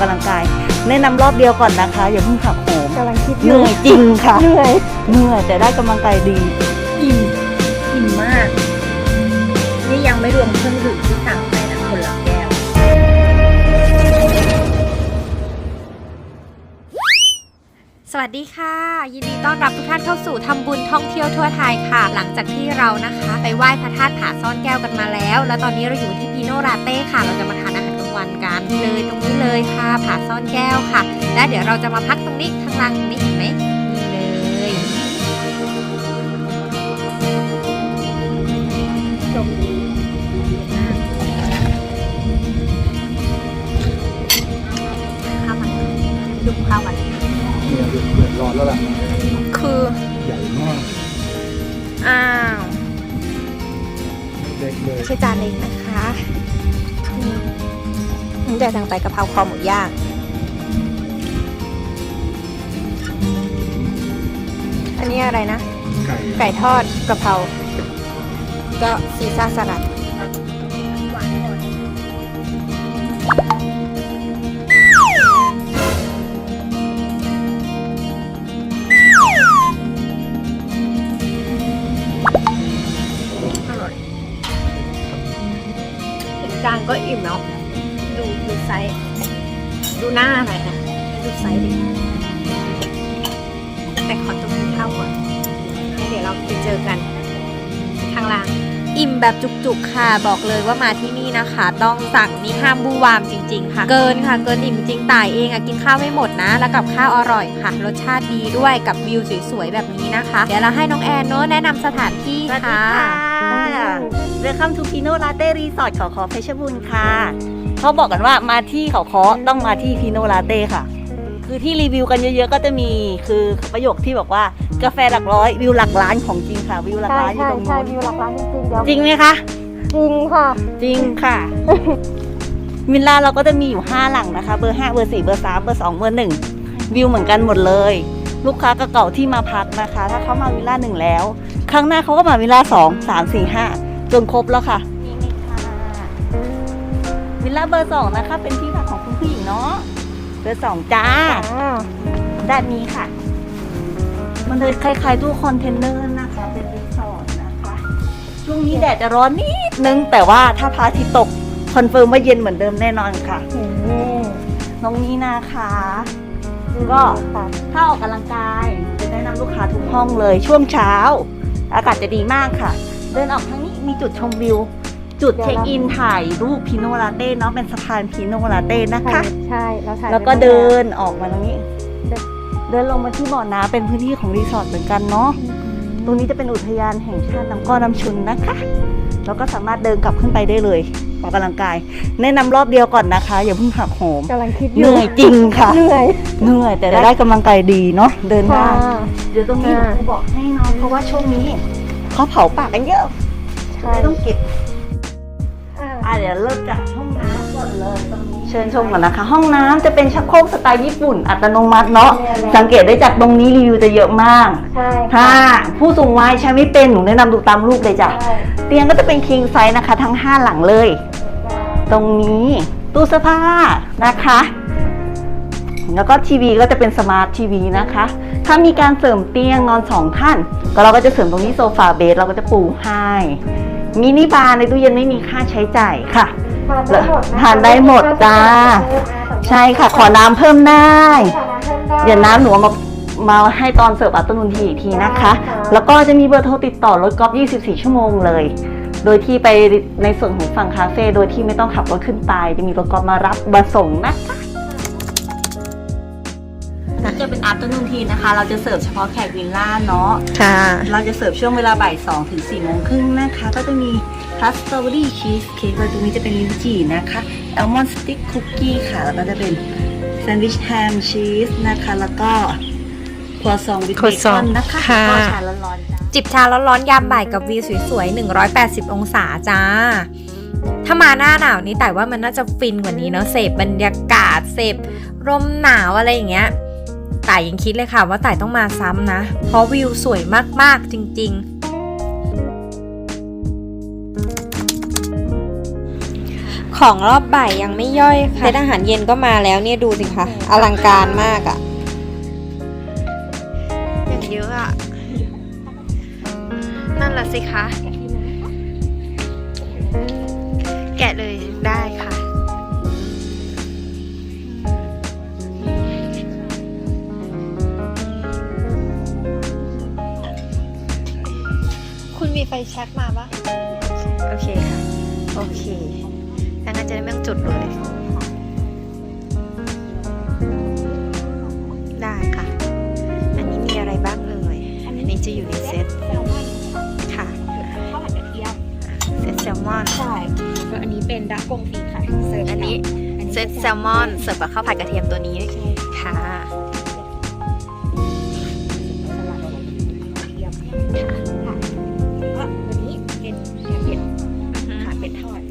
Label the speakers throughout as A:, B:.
A: กำลังกาย แนะนำรอบเดียวก่อนนะคะอย่าเพิ่งหักโหม
B: กำลังคิดอ
A: เห
B: ยู่
A: นื่อยจริงค่ะ
B: เหนื่อย
A: เหนื่อยแต่ได้กำลังกายดี
B: อิ่มอิ่มมาก นี่ยังไม่รวมเครื่องดื่มที่สั่งไปนะคนละแก้ว
C: สวัสดีค่ะ ยินดีต้อนรับทุกท่านเข้าสู่ทำบุญท่องเที่ยวทั่วไทยค่ะ หลังจากที่เรานะคะ ไปไหว้พระธาตุผาซ่อนแก้วกันมาแล้ว แล้วตอนนี้เราอยู่ที่พีโนราเต้ค่ะ เราจะมาทานอาหารกลางวันกันเลยตรงนี้ เลยค่ะผาซ่อนแก้วค่ะ และเดี๋ยวเราจะมาพักตรงนี้ข้างล่างตรงนี้เห็นไหมนี่เลย
B: ชมดีข้าวมันดูข้าวมัน
D: เนี่ยเดือดร้อนแล้วล่ะ
C: คือ
D: ใหญ่มาก
C: อ้าว
D: เล็กเลย
C: ใช่จานเล็กนะคะ นี่จะสั่งไปกะเพราคอหมูย่างอันนี้อะไรนะ
D: ไก่
C: ไก่ทอดกะเพราก็ซีซ่าสลัด
B: อร่อยเห็นจานก็อิ่มแล้ว ดูหน้าหน่อยค่ะดูไซส์ดิแต่ขอตัวกินข้าวก่อนแล้วเดี๋ยวเราไปเจอกันข้างล่าง
C: อิ่มแบบจุกๆค่ะบอกเลยว่ามาที่นี่นะคะ ต้องสั่งนี่ห้ามบูวามจริง ๆ ค่ะ เกินค่ะเกินอิ่มจริงตายเองอะกินข้าวไม่หมดนะ แล้วกับข้าวอร่อยค่ะ รสชาติดีด้วยกับวิวสวยๆแบบนี้นะคะ เดี๋ยวเราให้น้องแอนเนอะแนะนำสถานที่
A: สวัสดี
C: ค่ะ
A: ค่ะเรือคัมทูพิโนลาเต้รีสอร์ทเขาคอเพชรบูรณ์ค่ะ เขาบอกกันว่ามาที่เขาคอต้องมาที่พิโนลาเต้ค่ะ คือที่รีวิวกันเยอะๆ ก็จะมีคือประโยคที่บอกว่ากาแฟหลักร้อยวิวหลักล้านของจริงค่ะ วิวหลัก
B: ใช่
A: ล้านอยู่
B: ใช่
A: ตรง
B: ใช่
A: นู้น
B: วิวหลักล้านจริงๆเดี๋ยว
A: จริงไหมคะ
B: จริงค่ะ
A: จริงค่ะ วิลล่าเราก็จะมีอยู่ 5 หลังนะคะ เบอร์ 5 เบอร์ 4 เบอร์ 3 เบอร์ 2 เบอร์ 1 วิวเหมือนกันหมดเลย ลูกค้าเก่าๆที่มาพักนะคะ ถ้าเขามาวิลล่าหนึ่งแล้ว ครั้งหน้าเขาก็มาวิลล่าสองสามสี่ห้าจนครบแล้วค่ะนี่ไงค่ะ วิลล่าเบอร์สองนะคะ เป็นที่พักของคุณผู้หญิงเนาะเบอร์สองจ้าด้านนี้ค่ะ มันเลยคล้ายๆตู้คอนเทนเนอร์นะคะเป็นรีสอร์ทนะคะ ช่วงนี้แดดจะร้อนนิดนึง แต่ว่าถ้าพระอาทิตย์ตกคอนเฟิร์มว่าเย็นเหมือนเดิมแน่นอนค่ะน้องนี้นะคะก็ถ้าออกกำลังกายจะแนะนำลูกค้าทุกห้องเลยช่วงเช้า อากาศจะดีมากค่ะ เดินออกทางนี้มีจุดชมวิว จุด
B: เดี๋ยว
A: เช็ค
B: เรา
A: อินถ่ายรูปพิโนลาเต้เนาะเป็นสะพานพิโนลาเต้นะคะ
B: ใช่แล้วถ่าย
A: แล้วก็
B: ไว้
A: เดินออกมาตรงนี้เดินเดินลงมาที่บ่อน้ำเป็นพื้นที่ของรีสอร์ทเหมือนกันเนาะตรงนี้จะเป็นอุทยานแห่งชาติน้ำก้อนน้ำชุนนะคะ แล้วก็สามารถเดินกลับขึ้นไปได้เลยออกกำลังกาย แนะนำรอบเดียวก่อนนะคะ อย่าเพิ่งหักโหม
B: กำลังคิดอ
A: เห
B: ยู่
A: นื่อยจริงค่ะ
B: เหนื่อย
A: เหนื่อยแต่ได้กำลังกายดีเนาะเดินได้
B: ค่ะ
A: เดี๋ยวตรงนี้
B: ค่ะ
A: ครูบอกให้เนาะเพราะว่าช่วงนี้เขาเผาป่ากันเยอะ
B: ใช่
A: เลยต้องเก็บ
B: อ่า
A: อะเดี๋ยวเริ่มจากห้องน้ำก่อนเลยตรงนี้ เชิญชมก่อนนะคะ ห้องน้ำจะเป็นชักโครกสไตล์ญี่ปุ่นอัตโนมัติเนาะสังเกตได้จากตรงนี้รีวิวจะเยอะมาก
B: ใช่
A: ถ้าผู้สูงวัยใช้ไม่เป็นหนูแนะนำดูตามรูปเลยจ้ะ
B: ใช่
A: เตียงก็จะเป็น king size นะคะ ทั้ง 5 หลังเลย ตรงนี้ตู้เสื้อผ้านะคะ แล้วก็ทีวีก็จะเป็นสมาร์ททีวีนะคะ ถ้ามีการเสริมเตียงนอนสองท่าน ก็เราก็จะเสริมตรงนี้โซฟาเบสเราก็จะปูให้ มินิบาร์ในตู้เย็นไม่มีค่าใช้จ่ายค่ะ
B: ทานได้หมดะ
A: ทานได้หมดจ้า ใช่ค่ะขอน้ำเพิ่มได้
B: ขอน้ำเพิ่มได้
A: เดี๋ยวน้ำหนูเอามามาให้ตอนเสิร์ฟอัตโนนทีอีกทีนะคะ
B: ได้ค่ะ
A: แล้วก็จะมีเบอร์โทรติดต่อรถกอล์ฟ24 ชั่วโมงเลย โดยที่ไปในส่วนของฝั่งคาเฟ่โดยที่ไม่ต้องขับรถขึ้นไป จะมีรถกอล์ฟมารับมาส่งนะคะถ้าจะ เป็นอัตโนนทีนะคะ เราจะเสิร์ฟเฉพาะแขกวิลล่าเนาะ
C: ค่ะ
A: เราจะเสิร์ฟช่วงเวลาบ่าย2ถึง4โมงครึ่งนะคะ ก็จะมีพัสสตรอเบอรี่ชีสเค้กตรงนี้จะเป็นลิ้นจี่นะคะแอลมอนด์สติ๊กคุกกี้ค่ะ แล้วก็จะเป็นแซนด์วิชแฮมชีสนะคะ แล้วก็ครัวซองวิดเบคอน
C: croissant
A: นะคะ
C: ค่ะ
A: ก็ชาร้อนๆจ้า
C: จิบชาร้อนๆยามบ่ายกับวิวสวยๆ 180 องศาจ้า ถ้ามาหน้าหนาวนี้แต่ว่ามันน่าจะฟินกว่านี้เนาะเสพบรรยากาศเสพลมหนาวอะไรอย่างเงี้ย แต่ยังคิดเลยค่ะว่าแต่ต้องมาซ้ำนะ เพราะวิวสวยมากๆจริงๆขของรอบบ่ายยังไม่ย่อยค่ะเซตอาหารเย็นก็มาแล้วเนี่ยดูสิคะอลังการมากอะอย่างเยอะอะนั่นละสิคะ ไฟแช็กมาปะโอเคค่ะ โอเคดังนั้นจะได้ไม่ต้องจุดเลยได้ค่ะ อันนี้มีอะไรบ้างเลย อันนี้จะอยู่ในเซต
B: แซลมอน
C: ค่ะ
B: ข้าวผัดกระเทียม
C: เซตแซลมอน
B: ใช่แล้วอันนี้เป็นดักกงฟีค่ะเสิร์ฟ
C: อันนี้เซตแซลมอนเสิร์ฟกับข้าวผัดกระเทียมตัวนี้ค่ะ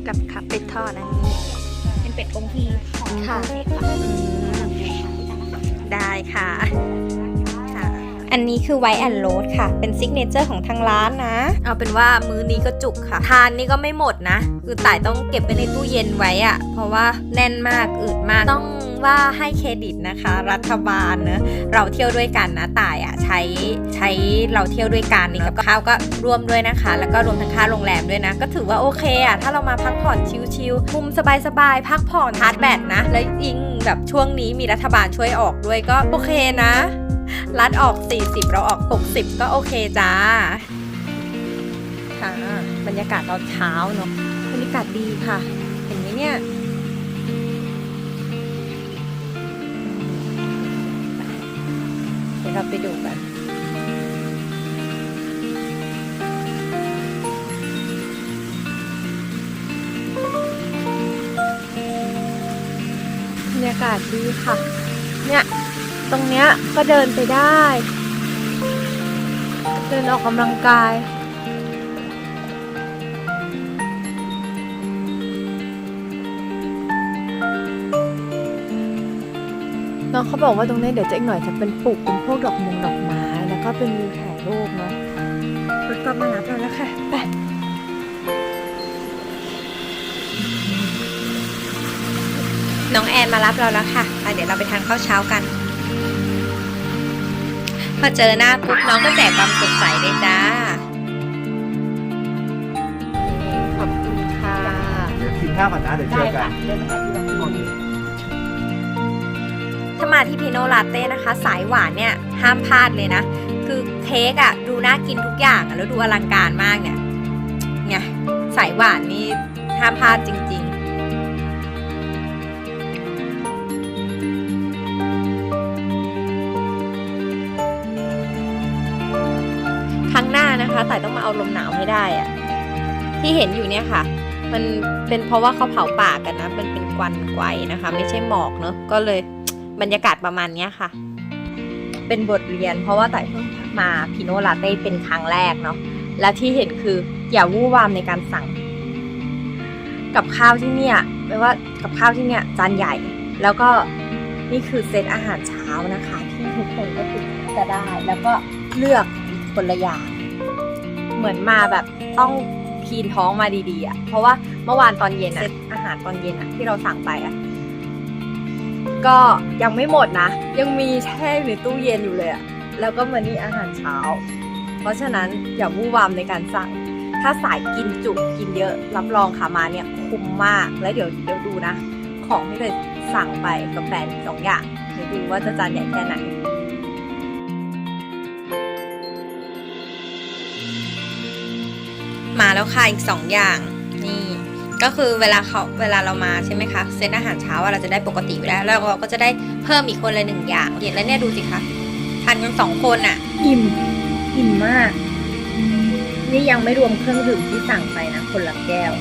B: กั
C: บขับเป็ดทอดอันนี้
B: เป็นเป็ดกงฟีของ
C: ค่ะ
B: เทศค่ะ
C: ได้ค่ะค่ะ อันนี้คือไวแอนโรสค่ะ เป็นซิกเนเจอร์ของทางร้านนะ เอาเป็นว่ามื้อนี้ก็จุกค่ะ ทานนี่ก็ไม่หมดนะ คือต่ายต้องเก็บไว้ในตู้เย็นไว้อะเพราะว่าแน่นมากอืดมากต้อง ว่าให้เครดิตนะคะ รัฐบาลเนอะเราเที่ยวด้วยกันนะต่ายอะใช้ใช้เราเที่ยวด้วยกันนี่กับข้าวก็รวมด้วยนะคะ แล้วก็รวมทั้งค่าโรงแรมด้วยนะ ก็ถือว่าโอเคอะถ้าเรามาพักผ่อนชิลๆมุมสบายๆพักผ่อนชาร์จแบตนะ แล้วยิ่งแบบช่วงนี้มีรัฐบาลช่วยออกด้วยก็โอเคนะรัดออก 40 เราออก 60 ก็โอเคจ้าค่ะบรรยากาศตอนเช้าเนาะบรรยากาศดีค่ะ เห็นไหมเนี่ย เราไปดูกันบรรยากาศดีค่ะ เนี่ย ตรงเนี้ยก็เดินไปได้ เดินออกกำลังกาย
E: น้องเขาบอกว่าตรงนี้เดี๋ยวจะอีกหน่อยจะเป็นปลูกเป็นพวกดอกมงดอกไม้ แล้วก็เป็นวิวถ่ายรูปเนาะรถก็มารับเราแล้วค่ะไป
C: น้องแอนมารับเราแล้วค่ะไปเดี๋ยวเราไปทานข้าวเช้ากัน พอเจอหน้าปุ๊บน้องก็แจกความสดใสเลยจ้า
E: ขอบคุณค่ะ
D: เดี๋ยวกินข้าวก่อนนะเดี๋ยวเจ
B: ได้
D: อกั
B: ค่ะ
D: น
B: เดินไปหาที่เราที่
C: ถ้า มาที่พิโนลาเต้นะคะ สายหวานเนี่ยห้ามพลาดเลยนะ คือเค้กอะดูน่ากินทุกอย่างแล้วดูอลังการมากเนี่ยไงสายหวานนี่ห้ามพลาดจริง ๆครั้งหน้านะคะแต่ต้องมาเอาลมหนาวให้ได้อะที่เห็นอยู่เนี่ยค่ะ มันเป็นเพราะว่าเขาเผาป่ากันนะมันเป็นควันไกวนะคะ ไม่ใช่หมอกเนอะก็เลย บรรยากาศประมาณเนี้ยค่ะ เป็นบทเรียนเพราะว่าแต่เพิ่งมาพิโนลาเต้เป็นครั้งแรกเนาะและที่เห็นคืออย่าวู่วามในการสั่ง กับข้าวที่เนี่ยไม่ว่ากับข้าวที่เนี่ยจานใหญ่ แล้วก็นี่คือเซตอาหารเช้านะคะ ที่ทุกคนก็คือจะได้ แล้วก็เลือกคนละอย่างเหมือนมาแบบต้องคีนท้องมาดีๆอะ่ะเพราะว่าเมื่อวานตอนเย็นอะอาหารตอนเย็นอะที่เราสั่งไปอะ ก็ยังไม่หมดนะ ยังมีแช่อยู่ในตู้เย็นอยู่เลยอะแล้วก็มานี่อาหารเช้า เพราะฉะนั้นอย่าวู่วามในการสั่ง ถ้าสายกินจุกินเยอะ รับรองค่ะมาเนี่ยคุ้มมาก แล้วเดี๋ยวเดี๋ยวดูนะ ของที่เลยสั่งไปกับแฟนสองอย่างเดี๋ยวดูว่าจะจานใหญ่แค่ไหนมาแล้วค่ะอีกสองอย่างนี่ ก็คือเวลาเขาเวลาเรามาใช่ไหมคะเซตอาหารเช้าอะเราจะได้ปกติอยู่แล้วแล้วเราก็จะได้เพิ่มอีกคนละหนึ่งอย่างเห็นแล้วเนี่ยดูสิคะทานกันสองคนอะ
B: อิ่มอิ่มมาก นี่ยังไม่รวมเครื่องดื่มที่สั่งไปนะ คนละแก้ว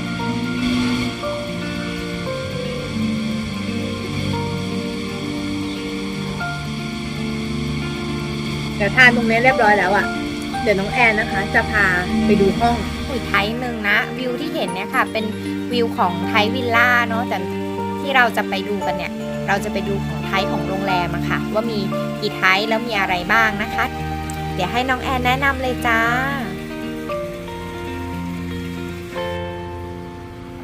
B: เดี๋ยวทานตรงนี้เรียบร้อยแล้วอะ่ะ เดี๋ยวน้องแอนนะคะ จะพาไปดูห้อง
C: อีกไทยหนึ่งนะ วิวที่เห็นเนี่ยค่ะ เป็น วิวของไทยวิลล่าเนาะแต่ที่เราจะไปดูกันเนี่ย เราจะไปดูของไทยของโรงแรมอะค่ะ ว่ามีกี่ไทยแล้วมีอะไรบ้างนะคะ เดี๋ยวให้น้องแอนแนะนำเลยจ้า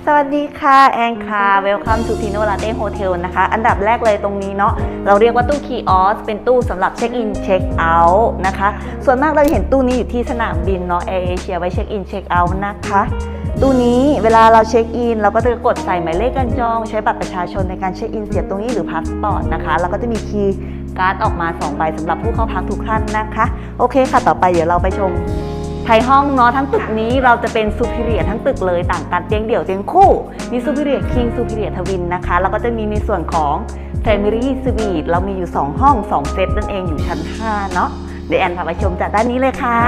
A: สวัสดีค่ะ แอนค่ะ Welcome to Pino Latte Hotel นะคะ อันดับแรกเลยตรงนี้เนาะเราเรียกว่าตู้คีออสเป็นตู้สำหรับเช็คอินเช็คเอาท์นะคะ ส่วนมากเราจะเห็นตู้นี้อยู่ที่สนามบินเนาะแอร์เอเชียไว้เช็คอินเช็คเอาท์นะคะ ตู้นี้เวลาเราเช็คอินเราก็จะกดใส่หมายเลขการจอง ใช้บัตรประชาชนในการเช็คอินเสียบตรงนี้หรือพาสปอร์ตนะคะแล้วก็จะมีคีย์การ์ดออกมา 2 ใบสำหรับผู้เข้าพักทุกท่านนะคะ โอเคค่ะต่อไปเดี๋ยวเราไปชมภายห้องเนาะทั้งตึกนี้เราจะเป็นซูพิเรียทั้งตึกเลยต่างกันเตียงเดี่ยวเตียงคู่ มีซูพิเรียคิงซูพิเรียทวินนะคะ แล้วก็จะมีในส่วนของ Family Suite เรามีอยู่ 2 ห้อง 2 เซตนั่นเองอยู่ชั้น 5 เนาะเดี๋ยวแอนพาไปชมจากด้านนี้เลยค่ะ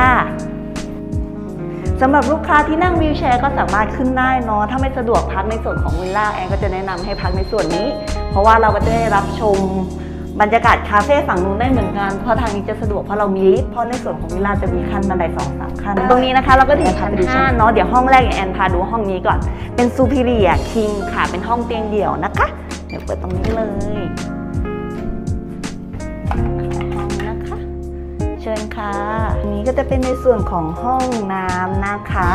A: สำหรับลูกค้าที่นั่งวีลแชร์ก็สามารถขึ้นได้เนาะถ้าไม่สะดวกพักในส่วนของวิลล่าแอนก็จะแนะนำให้พักในส่วนนี้ เพราะว่าเราก็จะได้รับชมบรรยากาศคาเฟ่ฝั่งนู้นได้เหมือนกัน เพราะทางนี้จะสะดวกเพราะเรามีลิฟต์เพราะในส่วนของวิลล่าจะมีขั้นบันไดสองสามขั้น ตรงนี้นะคะเราก็ถึงชั้นห้าเนาะเดี๋ยวห้องแรกแอนพาดูห้องนี้ก่อน เป็นซูพิเรียคิงค่ะเป็นห้องเตียงเดี่ยวนะคะ เดี๋ยวเปิดตรงนี้เลย เชิญค่ะอันนี้ก็จะเป็นในส่วนของห้องน้ำนะคะ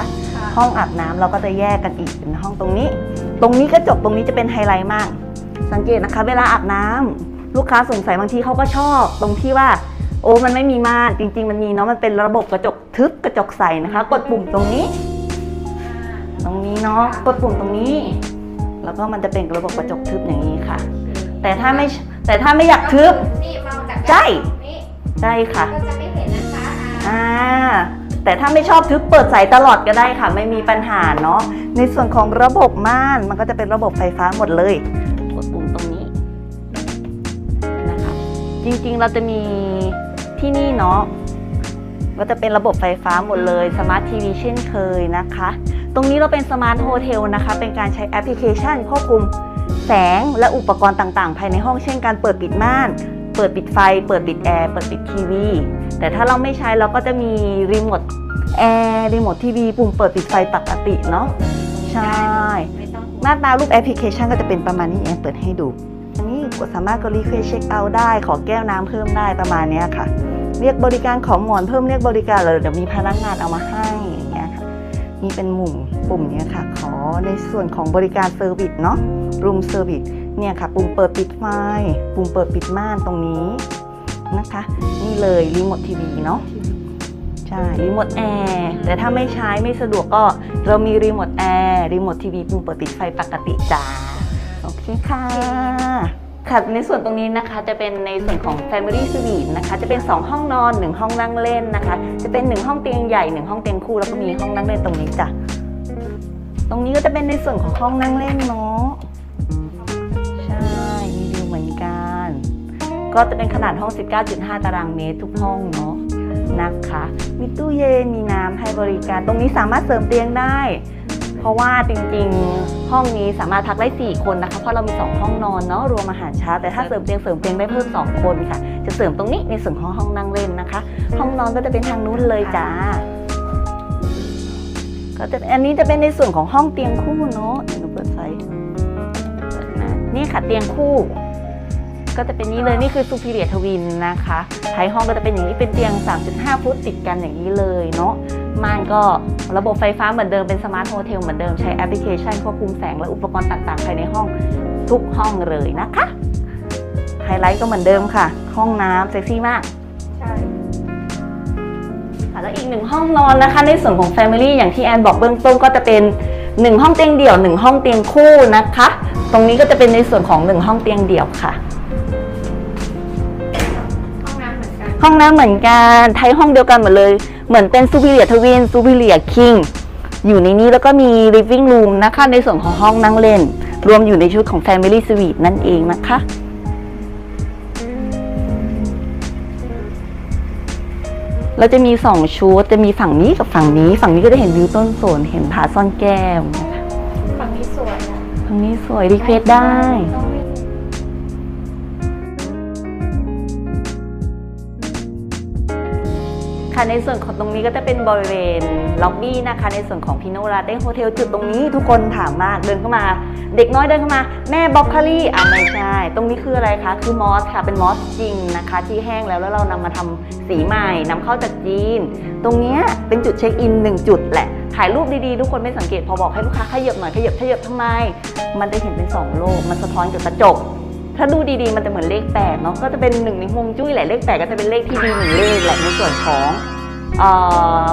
A: ห้องอาบน้ำเราก็จะแยกกันอีกเป็นห้องตรงนี้ ตรงนี้กระจกตรงนี้จะเป็นไฮไลท์มาก สังเกตนะคะ เวลาอาบน้ำลูกค้าสงสัยบางทีเขาก็ชอบ ตรงที่ว่า โอ้มันไม่มีม่านจริง ๆ มันมีเนาะมันเป็นระบบกระจกทึบกระจกใสนะคะ กดปุ่มตรงนี้ ตรงนี้เนาะกดปุ่มตรงนี้ แล้วก็มันจะเป็นระบบกระจกทึบอย่างนี้ค่ะ แต่ถ้าไม่แต่ถ้าไม่อยากทึบ
C: นี่มองจาก
A: ใช่
C: นี่
A: ใช่ค่ะ
C: ก็จะไม่เห็นนะคะอ่า
A: อ่าแต่ถ้าไม่ชอบทึบเปิดใสตลอดก็ได้ค่ะ ไม่มีปัญหาเนาะในส่วนของระบบม่านมันก็จะเป็นระบบไฟฟ้าหมดเลยกดปุ่มตรงนี้นะคะจริงๆเราจะมีที่นี่เนาะก็จะเป็นระบบไฟฟ้าหมดเลยสมาร์ททีวีเช่นเคยนะคะ ตรงนี้เราเป็นสมาร์ทโฮเทลนะคะ เป็นการใช้แอปพลิเคชันควบคุมแสงและอุปกรณ์ต่างๆ ภายในห้องเช่นการเปิดปิดม่าน เปิดปิดไฟ เปิดปิดแอร์ เปิดปิดทีวี แต่ถ้าเราไม่ใช้เราก็จะมีรีโมทแอร์รีโมททีวีปุ่มเปิดปิดไฟปกติเนาะ ใช่ หน้าตารูปแอปพลิเคชันก็จะเป็นประมาณนี้แอนเปิดให้ดู อันนี้กดสามารถกดรีเควสเช็คเอาได้ ขอแก้วน้ำเพิ่มได้ประมาณเนี้ยค่ะ เรียกบริการของหมอนเพิ่มเรียกบริการเลยเดี๋ยวมีพนักงานเอามาให้อย่างเงี้ยค่ะ นี่เป็นมุมปุ่มนี้ค่ะขอ ในส่วนของบริการเซอร์วิสเนาะรูมเซอร์วิสเนี่ยค่ะ ปุ่มเปิดปิดไฟปุ่มเปิดปิดม่านตรงนี้นะคะ นี่เลยรีโมททีวีเนาะใช่รีโมทแอร์แต่ถ้าไม่ใช้ไม่สะดวกก็เรามีรีโมทแอร์รีโมททีวีปุ่มเปิดปิดไฟปกติจ้าโอเคค่ะค่ะในส่วนตรงนี้นะคะจะเป็นในส่วนของ Family Suite นะคะ จะเป็น 2 ห้องนอน 1 ห้องนั่งเล่นนะคะ จะเป็น 1 ห้องเตียงใหญ่ 1 ห้องเตียงคู่แล้วก็มีห้องนั่งเล่นตรงนี้จ้ะ ตรงนี้ก็จะเป็นในส่วนของห้องนั่งเล่นเนาะใช่มีวิวเหมือนกัน ก็จะเป็นขนาดห้อง 19.5 ตารางเมตรทุกห้องเนาะนะคะ มีตู้เย็นมีน้ำให้บริการ ตรงนี้สามารถเสริมเตียงได้ เพราะว่าจริงๆห้องนี้สามารถพักได้ 4 คนนะคะ เพราะเรามี 2 ห้องนอนเนาะรวมอาหารเช้า แต่ถ้าเสริมเตียงเสริมเตียงได้เพิ่ม 2 คนค่ะ จะเสริมตรงนี้ในส่วนของห้องนั่งเล่นนะคะ ห้องนอนก็จะเป็นทางนู้นเลยจ้า ก็จะอันนี้จะเป็นในส่วนของห้องเตียงคู่เนาะหนูเปิดไฟนี่ค่ะเตียงคู่ ก็จะเป็นนี้เลยนี่คือซูพิเรียทวินนะคะท้ายห้องก็จะเป็นอย่างนี้เป็นเตียง 3.5 ฟุตติดกันอย่างนี้เลยเนาะม่านก็ระบบไฟฟ้าเหมือนเดิมเป็นสมาร์ทโฮเทลเหมือนเดิมใช้แอปพลิเคชันควบคุมแสงและอุปกรณ์ต่างๆภายในห้องทุกห้องเลยนะคะ ไฮไลท์ก็เหมือนเดิมค่ะ ห้องน้ำเซ็กซี่มาก ค่ะแล้วอีกหนึ่งห้องนอนนะคะ ในส่วนของ Family อย่างที่แอนบอกเบื้องต้นก็จะเป็น 1 ห้องเตียงเดี่ยว 1 ห้องเตียงคู่นะคะ ตรงนี้ก็จะเป็นในส่วนของ 1 ห้องเตียงเดี่ยวค่ะ
C: ห้องน้ำเหมือนกัน
A: ห้องน้ำเหมือนกันไทยห้องเดียวกันหมดเลย เหมือนเป็นซูพิเรียทวินซูพิเรียคิงอยู่ในนี้แล้วก็มี living room นะคะ ในส่วนของห้องนั่งเล่น รวมอยู่ในชุดของ Family Suite นั่นเองนะคะ เราจะมี2ชุดจะมีฝั่งนี้กับฝั่งนี้ ฝั่งนี้ก็จะเห็นวิวต้นสนเห็นผาซ่อนแก้วนะคะ
C: ฝั่งนี้สวยอะ
A: ฝั่งนี้สวยรีเควสได้ ค่ะในส่วนของตรงนี้ก็จะเป็นบริเวณล็อบบี้นะคะ ในส่วนของพิโนราเต้โฮเทลจุดตรงนี้ทุกคนถามมากเดินเข้ามา เด็กน้อยเดินเข้ามา แม่บ็อกโคลี่อะไม่ใช่ ตรงนี้คืออะไรคะ คือมอสค่ะเป็นมอสจริงนะคะ ที่แห้งแล้วแล้วเรานำมาทำสีใหม่นำเข้าจากจีน ตรงนี้เป็นจุดเช็คอินหนึ่งจุดแหละถ่ายรูปดีๆ ทุกคนไม่สังเกตพอบอกให้ลูกค้าขยับหน่อยขยับขยับทำไม มันจะเห็นเป็นสองโลก มันสะท้อนกับกระจก ถ้าดูดีๆมันจะเหมือนเลขแปดเนาะก็จะเป็นหนึ่งในฮวงจุ้ยแหละเลขแปดก็จะเป็นเลขที่ดีหนึ่งเลขแหละในส่วนของ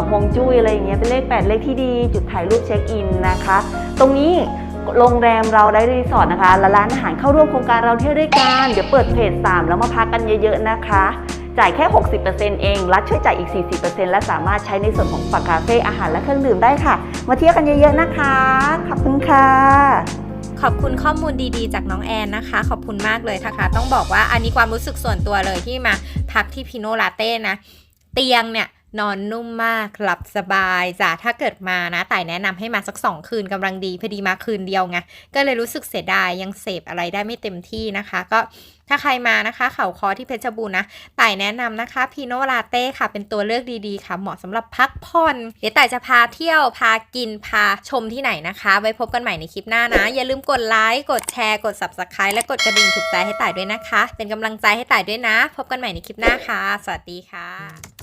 A: ฮวงจุ้ยอะไรอย่างเงี้ยเป็นเลขแปดเลขที่ดี จุดถ่ายรูปเช็คอินนะคะ ตรงนี้โรงแรมเราได้รีสอร์ทนะคะและร้านอาหารเข้าร่วมโครงการเราเที่ยวด้วยกันเดี๋ยวเปิดเพจ3แล้วมาพักกันเยอะๆนะคะ จ่ายแค่ 60%เองรัฐช่วยจ่ายอีก 40%และสามารถใช้ในส่วนของฝากคาเฟ่อาหารและเครื่องดื่มได้ค่ะ มาเที่ยวกันเยอะๆนะคะ ขอบคุณค่ะ
C: ขอบคุณข้อมูลดีๆ จากน้องแอนนะคะ ขอบคุณมากเลยนะคะ ต้องบอกว่าอันนี้ความรู้สึกส่วนตัวเลยที่มาพักที่พิโนลาเต้นะ เตียงเนี่ยนอนนุ่มมากหลับสบายจ้ะถ้าเกิดมานะแต่แนะนำให้มาสักสองคืนกำลังดีพอดีมาคืนเดียวไงก็เลยรู้สึกเสียดายยังเสพอะไรได้ไม่เต็มที่นะคะ ก็ ถ้าใครมานะคะเขาคอที่เพชรบูรณ์นะต่แนะนำนะคะพีโนลาเต้ค่ะเป็นตัวเลือกดีๆค่ะ เหมาะสำหรับพักผ่อน เดี๋ยวแต่จะพาเที่ยวพากินพาชมที่ไหนนะคะ ไว้พบกันใหม่ในคลิปหน้านะ อย่าลืมกดไลค์กดแชร์กด subscribe และกดกระดิ่งถูกใจให้ต่ายด้วยนะคะ เป็นกำลังใจให้ต่ายด้วยนะ พบกันใหม่ในคลิปหน้าค่ะ สวัสดีค่ะ